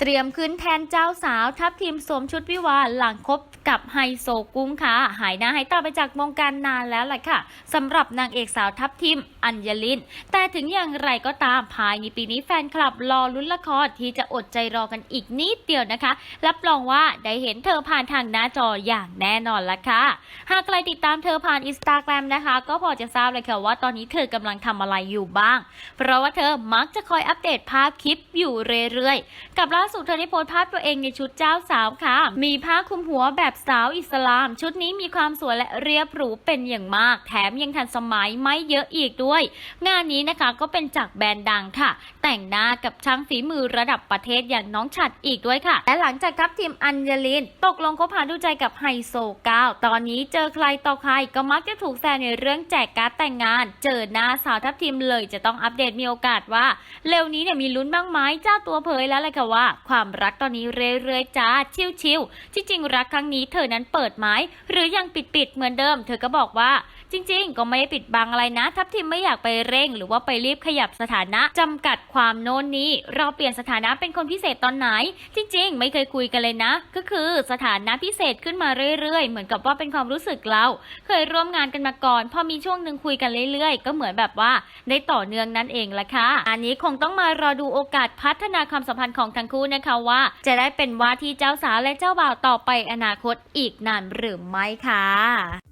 เตรียมขึ้นแทนเจ้าสาว ทัพทีมสวมชุดวิวาหลังคบกับไฮโซกุ้งค่ะ หายหน้าหายตาไปจากวงการนานแล้วล่ะค่ะสำหรับนางเอกสาวทัพทีมอัญญลิน แต่ถึงอย่างไรก็ตามภายในปีนี้แฟนคลับรอลุ้นละครที่จะอดใจรอกันอีกนิดเดียวนะคะ รับรองว่าได้เห็นเธอผ่านทางหน้าจออย่างแน่นอนละค่ะ หากใครติดตามเธอผ่านอินสตาแกรมนะคะ ก็พอจะทราบเลยค่ะว่าตอนนี้เธอกำลังทำอะไรอยู่บ้าง เพราะว่าเธอมักจะคอยอัปเดตภาพคลิปอยู่เรื่อยๆ กับล่าสุดเธอได้โพสต์ภาพตัวเองในชุดเจ้าสาวค่ะ มีผ้าคลุมหัวแบบสาวอิสลาม ชุดนี้มีความสวยและเรียบหรูเป็นอย่างมาก แถมยังทันสมัยไม่เยอะอีกด้วย งานนี้นะคะก็เป็นจากแบรนด์ดังค่ะ แต่งหน้ากับช่างฝีมือระดับประเทศอย่างน้องฉัดอีกด้วยค่ะ และหลังจากทัพทีมอัญญลิน ตกลงคบหาดูใจกับไฮโซก้าวตอนนี้เจอใครต่อใครก็มักจะถูกแซวในเรื่องแจกการ์ดแต่งงาน เจอหน้าสาวทัพทีมเลยจะต้องอัปเดตมีโอกาสว่า เร็วนี้เนี่ยมีลุ้นบ้างไหมเจ้าตัวเผยแล้วเลยค่ะว่าความรักตอนนี้เรื่อยๆจ้าชิวๆที่จริงรักครั้งนี้เธอนั้นเปิดไหมหรือยังปิดๆเหมือนเดิม เธอก็บอกว่าจริงๆ ก็ไม่ได้ปิดบังอะไรนะ ทัพทีมไม่อยากไปเร่ง หรือว่าไปรีบขยับสถานะจำกัดความโน่นนี้ เราเปลี่ยนสถานะเป็นคนพิเศษตอนไหน จริง ๆ ไม่เคยคุยกันเลยนะ ก็คือสถานะพิเศษขึ้นมาเรื่อยๆ เหมือนกับว่าเป็นความรู้สึกเรา เคยร่วมงานกันมาก่อน พอมีช่วงหนึ่งคุยกันเรื่อยๆ ก็เหมือนแบบว่าได้ต่อเนื่องนั่นเองละค่ะอันนี้คงต้องมารอดูโอกาสพัฒนาความสัมพันธ์ของทั้งคู่นะคะว่า จะได้เป็นว่าที่เจ้าสาวและเจ้าบ่าวต่อไปอนาคตอีกนานหรือไม่ค่ะ